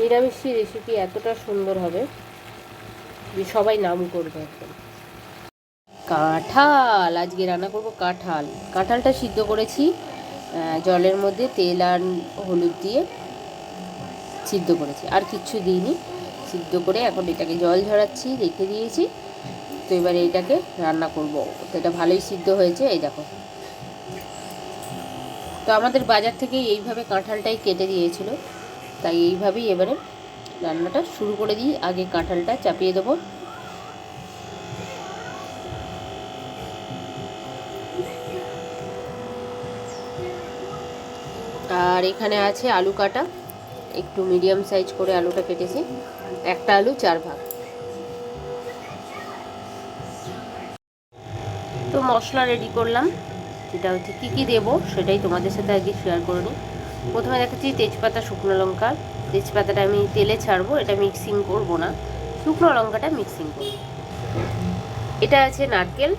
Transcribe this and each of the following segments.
নিরামিষি recipe এতটা সুন্দর হবে যে সবাই নাম করবে একদম। কাঁঠাল! আজকে রান্না করব কাঁঠাল। কাঁঠালটা সিদ্ধ করেছি জলের মধ্যে তেল আর হলুদ দিয়ে সিদ্ধ করেছি। আর কিচ্ছু দিইনি। সিদ্ধ করে এখন এটাকে জল ঝরাচ্ছি, রেখে দিয়েছি। তো এবারে এটাকে রান্না করব। তো এটা ভালোই সিদ্ধ হয়েছে, এই দেখো। তো আমাদের বাজার থেকে এইভাবে কাঁঠালটাই কেটে দিয়েছিল। তাই এইভাবেই এবারে রান্নাটা শুরু করে দিই। আগে কাঁঠালটা চাপিয়ে দেবো। আর এখানে আছে আলু কাটা। একটু মিডিয়াম সাইজ করে আলুটা কেটেছি। একটা আলু, চার ভাগ। তো মশলা রেডি করলাম। যেটা হচ্ছে কী কী দেবো সেটাই তোমাদের সাথে আগে শেয়ার করে নিই। প্রথমে দেখাচ্ছি তেজপাতা, শুকনো লঙ্কা। তেজপাতাটা আমি তেলে ছাড়বো, এটা মিক্সিং করব না। শুকনো লঙ্কাটা মিক্সিং করব। এটা আছে নারকেল,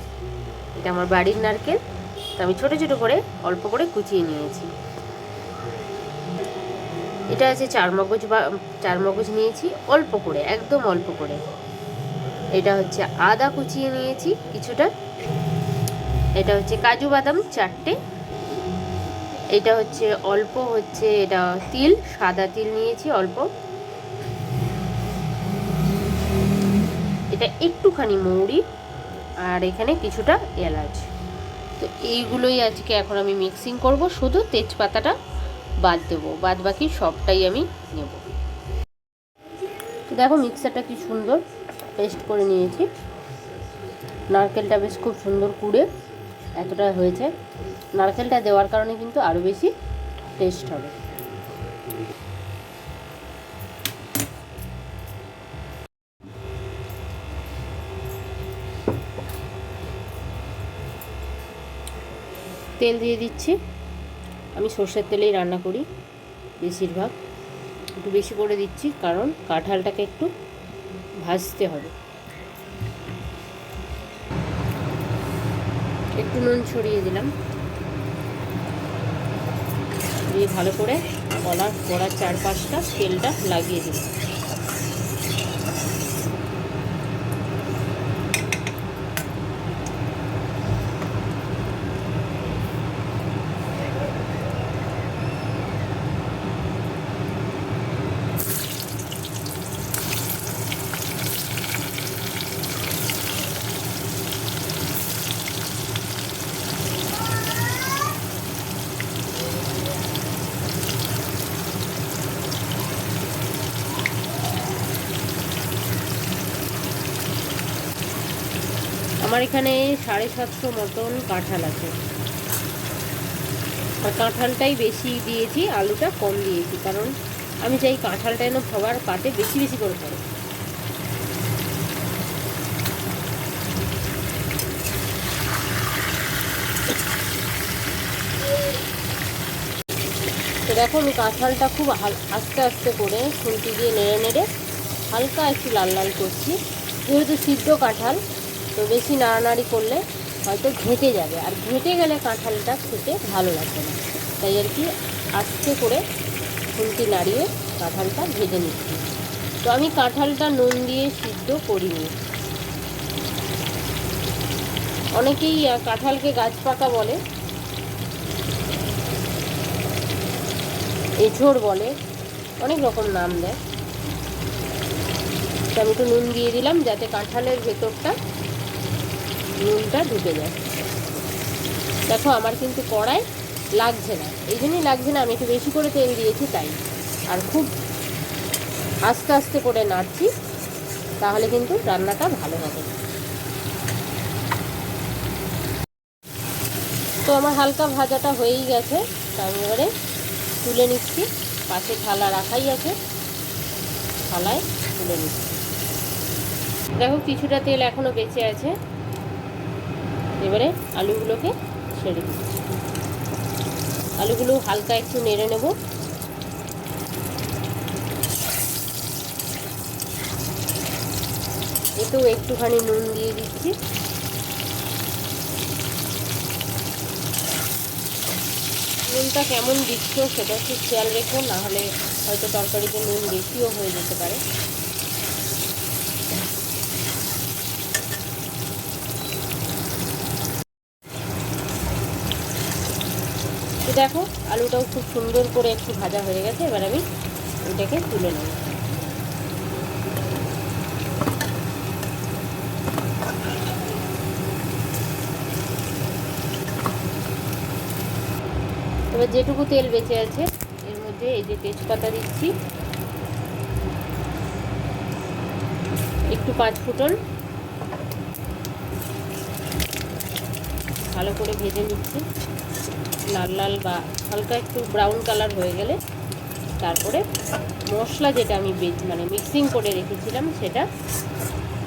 এটা আমার বাড়ির নারকেল। তো আমি ছোটো ছোটো করে, অল্প করে কুচিয়ে নিয়েছি। এটা আছে চার মগজ বা চার মগজ নিয়েছি, অল্প করে, একদম অল্প করে। এটা হচ্ছে আদা কুচিয়ে নিয়েছি কিছুটা। এটা হচ্ছে কাজু বাদাম চারটে। এটা হচ্ছে অল্প, হচ্ছে এটা তিল, সাদা তিল নিয়েছি অল্প। এটা একটুখানি মৌরি আর এখানে কিছুটা এলাচ। তো এইগুলোই আজকে এখন আমি মিক্সিং করব, শুধু তেজপাতাটা বাদ দেবো বাদ বাকি সবটাই আমি নেব। তো দেখো মিক্সারটা কি সুন্দর পেস্ট করে নিয়েছি। নারকেলটা বেশ খুব সুন্দর কুড়ে, এতটা হয়েছে। নারকেলটা দেওয়ার কারণে কিন্তু আরও বেশি টেস্ট হবে। তেল দিয়ে দিচ্ছি। আমি সর্ষের তেলেই রান্না করি বেশিরভাগ। একটু বেশি করে দিচ্ছি কারণ কাঁঠালটাকে একটু ভাজতে হবে। একটু নুন ছড়িয়ে দিলাম। দিয়ে ভালো করে কলার কড়ার চারপাশটা তেলটা লাগিয়ে দিলাম। আমার এখানে সাড়ে সাতশো মতন কাঁঠাল আছে। আর কাঁঠালটাই বেশি দিয়েছি, আলুটা কম দিয়েছি, কারণ আমি চাই কাঁঠালটা যেন সবার পাতে বেশি বেশি করে পড়ে। তো দেখো আমি কাঁঠালটা খুব আস্তে আস্তে করে খুন্তি দিয়ে নেড়ে নেড়ে হালকা একটু লাল লাল করছি। যেহেতু সিদ্ধ কাঁঠাল তো বেশি নাড়ানাড়ি করলে হয়তো ঘেঁটে যাবে। আর ঘেঁটে গেলে কাঁঠালটা খেতে ভালো লাগবে না। তাই আর কি আস্তে করে খুন্তি নাড়িয়ে কাঁঠালটা ভেজে নিচ্ছি। তো আমি কাঁঠালটা নুন দিয়ে সিদ্ধ করিনি। অনেকেই কাঁঠালকে গাছ পাকা বলে। এঁচড় বলে। অনেক রকম নাম দেয়। আমি একটু নুন দিয়ে দিলাম যাতে কাঁঠালের ভেতরটা নুনটা ঢুকে যায়। দেখো, আমার কিন্তু কড়াই লাগছে না। এই জন্যই লাগছে না, আমি একটু বেশি করে তেল দিয়েছি তাই। আর খুব আস্তে আস্তে করে নাড়ছি, তাহলে কিন্তু রান্নাটা ভালো হবে। তো আমার হালকা ভাজাটা হয়েই গেছে আমি এবারে তুলে নিচ্ছি। পাশে থালা রাখাই আছে, থালায় তুলে নিচ্ছি। দেখো, কিছুটা তেল এখনও বেঁচে আছে। এবারে আলুগুলোকে ছেড়ে দিচ্ছি আলুগুলো হালকা একটু নেড়ে নেব। এতেও একটুখানি নুন দিয়ে দিচ্ছি। নুনটা কেমন দিচ্ছ সেটা একটু খেয়াল রেখো, না হলে হয়তো তরকারিতে নুন বেশিও হয়ে যেতে পারে। দেখো, আলুটাও খুব সুন্দর করে একটু ভাজা হয়ে গেছে, এবার আমি এটাকে তুলে নেব। এবার যেটুকু তেল বেঁচে আছে, এর মধ্যে এই যে তেজপাতা দিচ্ছি, একটু পাঁচ ফুটন ভালো করে ভেজে নিচ্ছি। লাল লাল বা হালকা একটু ব্রাউন কালার হয়ে গেলে তারপরে মশলা যেটা আমি মানে মিক্সিং করে রেখেছিলাম সেটা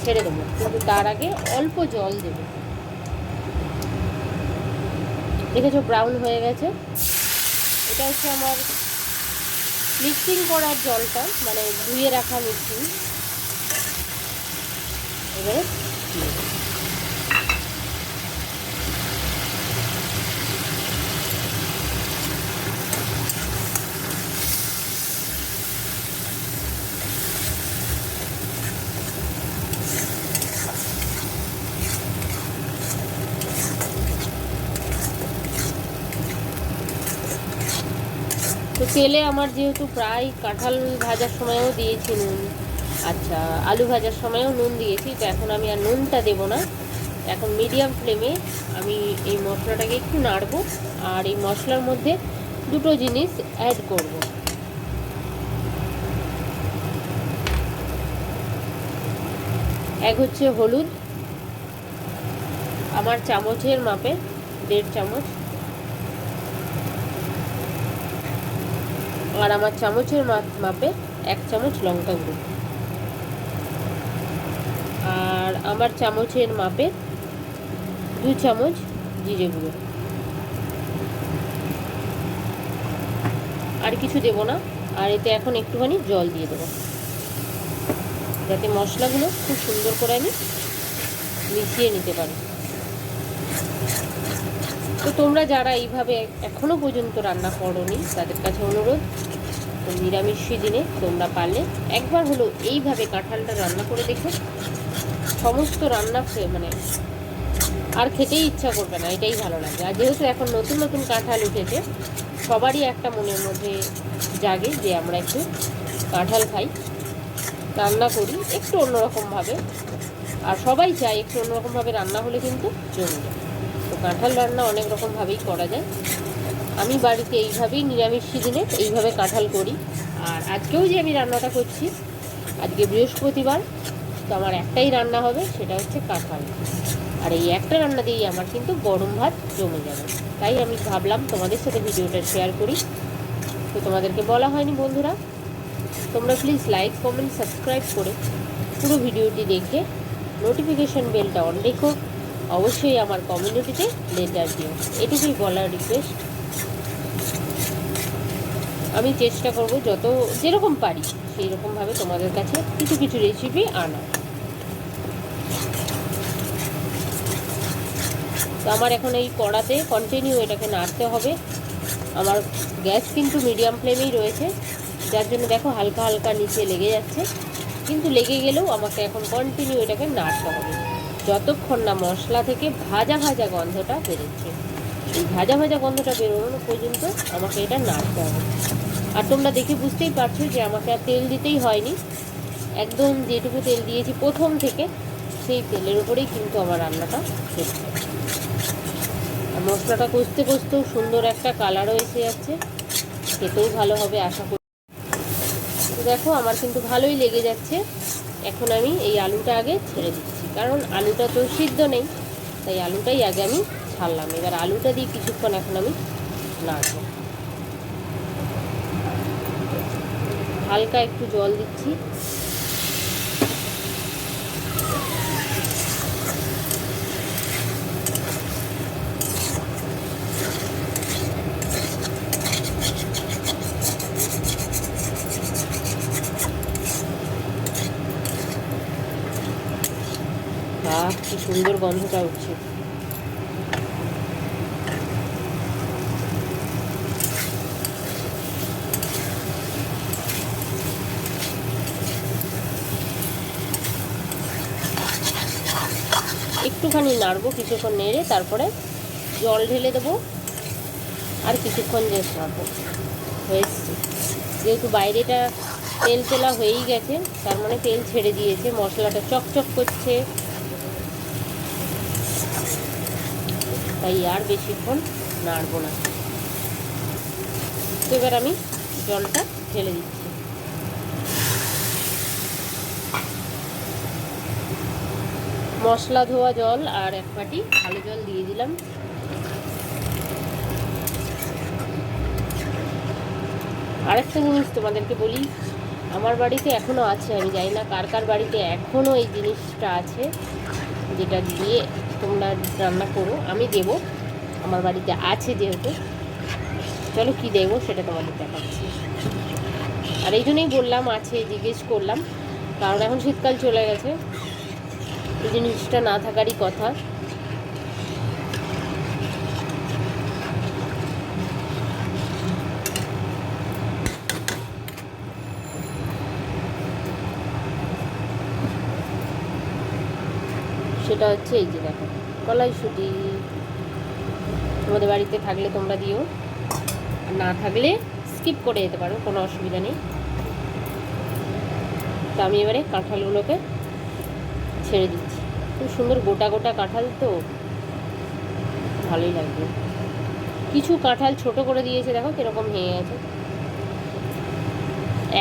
ছেড়ে দেবো। কিন্তু তার আগে অল্প জল দেবো। দেখেছ ব্রাউন হয়ে গেছে? এটা হচ্ছে আমার মিক্সিং করার জলটা মানে ধুয়ে রাখা মিক্সিং এবারে তেলে আমার যেহেতু প্রায় কাঁঠাল ভাজার সময়ও দিয়েছি নুন। আচ্ছা আলু ভাজার সময়ও নুন দিয়েছি, তো এখন আমি আর নুনটা দেবো না। এখন মিডিয়াম ফ্লেমে আমি এই মশলাটাকে একটু নাড়বো আর এই মশলার মধ্যে দুটো জিনিস অ্যাড করব। এক হচ্ছে হলুদ, আমার চামচের মাপে দেড় চামচ। আর আমার চামচের মাপ- এক চামচ লঙ্কা গুঁড়ো। আর আমার চামচের মাপে দু চামচ জিরে গুঁড়ো। আর কিছু দেবো না, আর এতে এখন একটুখানি জল দিয়ে দেবো। যাতে মশলাগুলো খুব সুন্দর করে আমি মিশিয়ে নিতে পারি। তো তোমরা যারা এইভাবে এখনও পর্যন্ত রান্না করনি, তাদের কাছে অনুরোধ তো নিরামিষ দিনে তোমরা পারলে। একবার হলো এইভাবে কাঁঠালটা রান্না করে দেখো। সমস্ত রান্না খে- মানে আর খেতেই ইচ্ছা করবে না, এটাই ভালো লাগে। আর যেহেতু এখন নতুন নতুন কাঁঠাল উঠেছে, সবারই একটা মনের মধ্যে জাগে যে আমরা একটু কাঁঠাল খাই, রান্না করি, একটু অন্যরকমভাবে। আর সবাই চায় একটু অন্যরকমভাবে রান্না হলে কিন্তু জমে যায়। তো কাঁঠাল রান্না অনেক রকমভাবেই করা যায়। আমি বাড়িতে এইভাবেই নিরামিষ দিনে এইভাবে কাঁঠাল করি। আর আজকেও যে আমি রান্নাটা করছি, আজকে বৃহস্পতিবার, তো আমার একটাই রান্না হবে, সেটা হচ্ছে কাঁঠাল। আর এই একটা রান্না দিয়েই আমার কিন্তু গরম ভাত জমে যাবে। তাই আমি ভাবলাম তোমাদের সাথে ভিডিওটা শেয়ার করি। তো তোমাদেরকে বলা হয়নি বন্ধুরা। তোমরা প্লিজ লাইক কমেন্ট সাবস্ক্রাইব করে পুরো ভিডিওটি দেখে নোটিফিকেশন বেলটা অন রেখো। অবশ্যই আমার কমিউনিটিতে লেটার দিও। এটুকুই বলার রিকোয়েস্ট আমি চেষ্টা করব যত যেরকম পারি সেই রকমভাবে তোমাদের কাছে কিছু কিছু রেসিপি আনা তো আমার এখন এই কড়াতে কন্টিনিউ এটাকে নাড়তে হবে। আমার গ্যাস কিন্তু মিডিয়াম ফ্লেমেই রয়েছে, যার জন্য দেখো হালকা হালকা নিচে লেগে যাচ্ছে। কিন্তু লেগে গেলেও আমাকে এখন কন্টিনিউ এটাকে নাড়তে হবে। যতক্ষণ না মশলা থেকে ভাজা ভাজা গন্ধটা বেরোচ্ছে। ভাজা ভাজা গন্ধটা বেরোনো পর্যন্ত আমাকে এটা নাড়তে হবে। আর তোমরা দেখে বুঝতেই পারছ যে আমাকে আর তেল দিতেই হয়নি। একদম যেটুকু তেল দিয়েছি প্রথম থেকে, সেই তেলের উপরেই কিন্তু আমার রান্নাটা হচ্ছে। আর মশলাটা কষতে কষতেও সুন্দর একটা কালারও এসে যাচ্ছে। খেতেও ভালো হবে, আশা করি। তো দেখো, আমার কিন্তু ভালোই লেগে যাচ্ছে। এখন আমি এই আলুটা আগে ছেড়ে দিচ্ছি। কারণ আলুটা তো সিদ্ধ নেই, তাই আলুটাই আগে আমি ছাড়লাম। এবার আলুটা দিয়ে কিছুক্ষণ এখন আমি নাড়বো। হালকা একটু জল দিচ্ছি। কি সুন্দর গন্ধটা উঠছে একটুখানি নাড়বো, কিছুক্ষণ নেড়ে তারপরে জল ঢেলে দেবো। আর কিছুক্ষণ রেস্ট রাখব। হয়েছে যেহেতু বাইরেটা তেল তেলা হয়েই গেছে, তার মানে তেল ছেড়ে দিয়েছে, মশলাটা চকচক করছে। তাই আর বেশিক্ষণ নাড়বো না। এবার আমি জলটা ঢেলে দিচ্ছি। মশলা ধোয়া জল আর এক বাটি ভালো জল দিয়ে দিলাম। আরেকটা জিনিস তোমাদেরকে বলি, আমার বাড়িতে এখনও আছে, আমি জানি না কার কার বাড়িতে এখনও এই জিনিসটা আছে, যেটা দিয়ে তোমরা রান্না করো, আমি দেব। আমার বাড়িতে আছে যেহেতু। চলো কি দেবো সেটা তোমাদের দেখাচ্ছি। আর এই জন্যই বললাম, আছে জিজ্ঞেস করলাম, কারণ এখন শীতকাল চলে গেছে। এই জিনিসটা না থাকারই কথা। সেটা হচ্ছে এই যে দেখো কলাইশুটি তোমাদের বাড়িতে থাকলে তোমরা দিও, না থাকলে স্কিপ করে যেতে পারো, কোনো অসুবিধা নেই। তো আমি এবারে কাঁঠালগুলোকে ছেড়ে দিচ্ছি। খুব সুন্দর গোটা গোটা কাঁঠাল তো। ভালোই লাগবে কিছু কাঁঠাল ছোট করে দিয়েছে, দেখো কীরকম ভেঙে গেছে।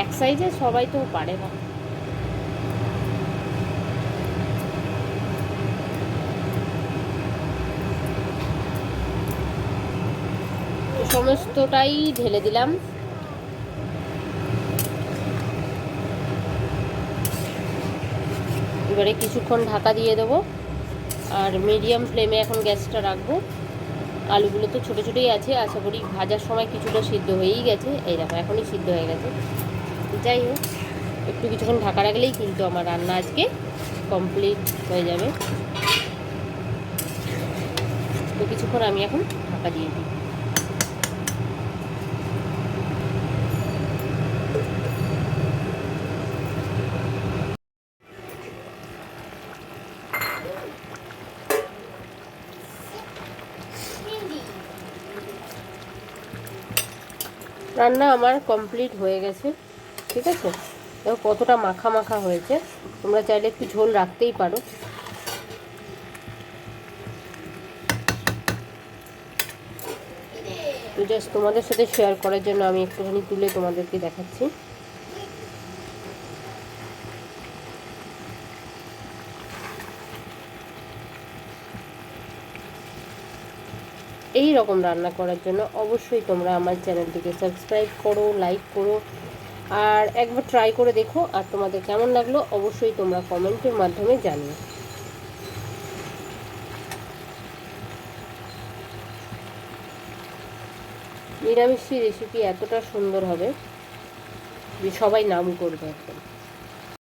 এক সাইজে সবাই তো পারে না। সমস্তটাই ঢেলে দিলাম। এবারে কিছুক্ষণ ঢাকা দিয়ে দেবো। আর মিডিয়াম ফ্লেমে এখন গ্যাসটা রাখব। আলুগুলো তো ছোটো ছোটোই আছে, আশা করি ভাজার সময় কিছুটা সিদ্ধ হয়েই গেছে। এই দেখো, এখনই সিদ্ধ হয়ে গেছে। যাই হোক, একটু কিছুক্ষণ ঢাকা রাখলেই কিন্তু আমার রান্না আজকে কমপ্লিট হয়ে যাবে। তো কিছুক্ষণ আমি এখন ঢাকা দিয়ে দিই। রান্না আমার কমপ্লিট হয়ে গেছে, ঠিক আছে? দেখো কতটা মাখা মাখা হয়েছে। তোমরা চাইলে একটু ঝোল রাখতেই পারো। তো জাস্ট তোমাদের সাথে শেয়ার করার জন্য আমি একটুখানি তুলে তোমাদেরকে দেখাচ্ছি। এই রকম রান্না করার জন্য অবশ্যই তোমরা আমার চ্যানেলটিকে সাবস্ক্রাইব করো লাইক করো, আর একবার ট্রাই করে দেখো আর তোমাদের কেমন লাগল অবশ্যই তোমরা কমেন্টের মাধ্যমে জানিও। নিরামিষি রেসিপি এতটা সুন্দর হবে যে সবাই নাম করবে একদম।